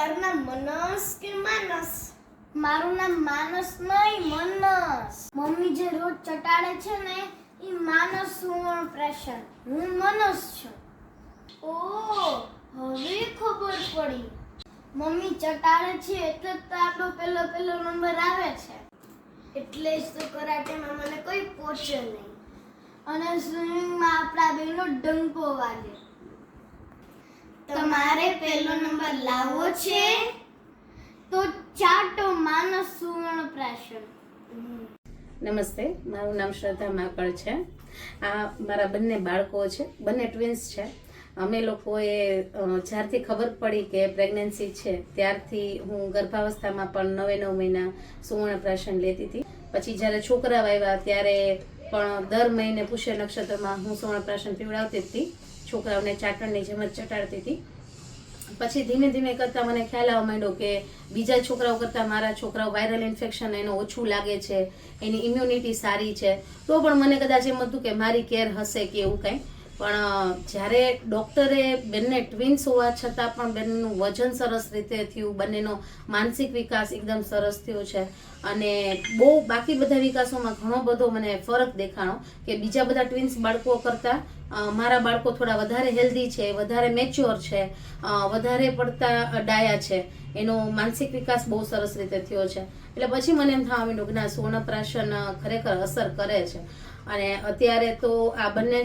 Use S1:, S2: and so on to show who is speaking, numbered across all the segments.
S1: તારું નામ મનસ કે માનસ? મારું નામ માનસ નહીં, મનસ. મમ્મી જે રોજ ચટાડે છે ને, એ માનસ સુવર્ણ પ્રેશર હું મનસ છું. ઓ, હવે ખબર પડી. મમ્મી ચટાડે છે એટલે જ તો આપણો પેલો પેલો નંબર આવે છે. એટલે જ તો કરાટેમાં મને કોઈ પહોંચે નહીં. અને સ્વિમિંગમાં આપણા બેનો ડંકો વાગે. તમારે પહેલો નંબર લાવવો છે. તો ચાટો માનસ સુવર્ણ પ્રાશન.
S2: નમસ્તે, મારું નામ શ્રદ્ધા માકડ છે. આ મારા બંને બાળકો છે, બંને ટ્વિન્સ છે. અમે લોકોએ જ્યારથી ખબર પડી કે પ્રેગ્નન્સી છે, ત્યારથી હું ગર્ભાવસ્થામાં પણ નવે નવ મહિના સુવર્ણપ્રાશન લેતી હતી. પછી જ્યારે છોકરાઓ આવ્યા ત્યારે પણ દર મહિને પુષ્ય નક્ષત્રમાં હું સુવર્ણપ્રાશન પીવડાવતી હતી. છોકરાઓને ચાટણની જેમ જ ચટાડતી હતી. પછી ધીમે ધીમે કરતાં મને ખ્યાલ આવવા માંડ્યો કે બીજા છોકરાઓ કરતાં મારા છોકરાઓ વાયરલ ઇન્ફેક્શન એનું ઓછું લાગે છે, એની ઇમ્યુનિટી સારી છે, તો પણ મને કદાચ એમ હતું કે મારી કેર હશે કે એવું કંઈ. પણ જ્યારે ડૉક્ટરે બંને ટ્વિન્સ હોવા છતાં પણ બંનેનું વજન સરસ રીતે થયું, બંનેનો માનસિક વિકાસ એકદમ સરસ થયો છે. અને બહુ બાકી બધા વિકાસોમાં ઘણો બધો મને ફરક દેખાણો કે બીજા બધા ટ્વિન્સ બાળકો કરતાં મારા બાળકો થોડા વધારે હેલ્ધી છે, વધારે મેચ્યોર છે વધારે પડતા ડાયા છે. એનો માનસિક વિકાસ બહુ સરસ રીતે થયો છે. એટલે પછી મને એમ થવા માંડ્યું કે ના સોનપ્રાશન ખરેખર અસર કરે છે. અને અત્યારે તો આ બંને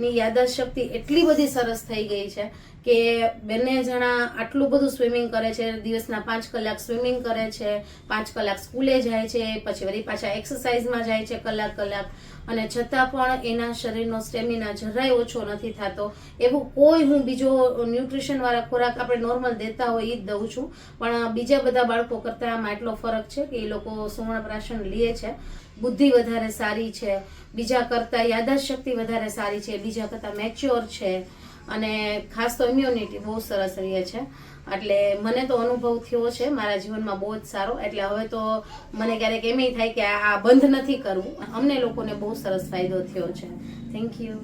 S2: છોકરાઓની યાદદાસ્ત શક્તિ એટલી બધી સરસ થઈ ગઈ છે કે બંને જણા આટલું બધું સ્વિમિંગ કરે છે, દિવસના પાંચ કલાક સ્વિમિંગ કરે છે, પાંચ કલાક સ્કૂલે જાય છે, પછી વળી પાછા એક્સરસાઇઝમાં જાય છે કલાક કલાક. અને છતાં પણ એના શરીરનો સ્ટેમિના જરાય ઓછો નથી થતો. એવું કોઈ હું બીજો ન્યુટ્રિશન વાળા ખોરાક આપણે નોર્મલ દેતા હોય એ જ દઉં છું. પણ બીજા બધા બાળકો કરતાં આમાં એટલો ફરક છે કે એ લોકો સુવર્ણ પ્રાશન લે છે. બુદ્ધિ વધારે સારી છે, બીજા કરતાં યાદદાસ્ત શક્તિ વધારે સારી છે, બીજા કરતાં મેચ્યોર છે અને ખાસ તો ઇમ્યુનિટી બહુ સરસ રહે છે. એટલે મને તો અનુભવ થયો છે, મારા જીવનમાં બહુ જ સારો. એટલે હવે તો મને ક્યારેક એમ થાય કે આ બંધ નથી કરવું. અમને લોકોને બહુ સરસ ફાયદો થયો છે. Thank you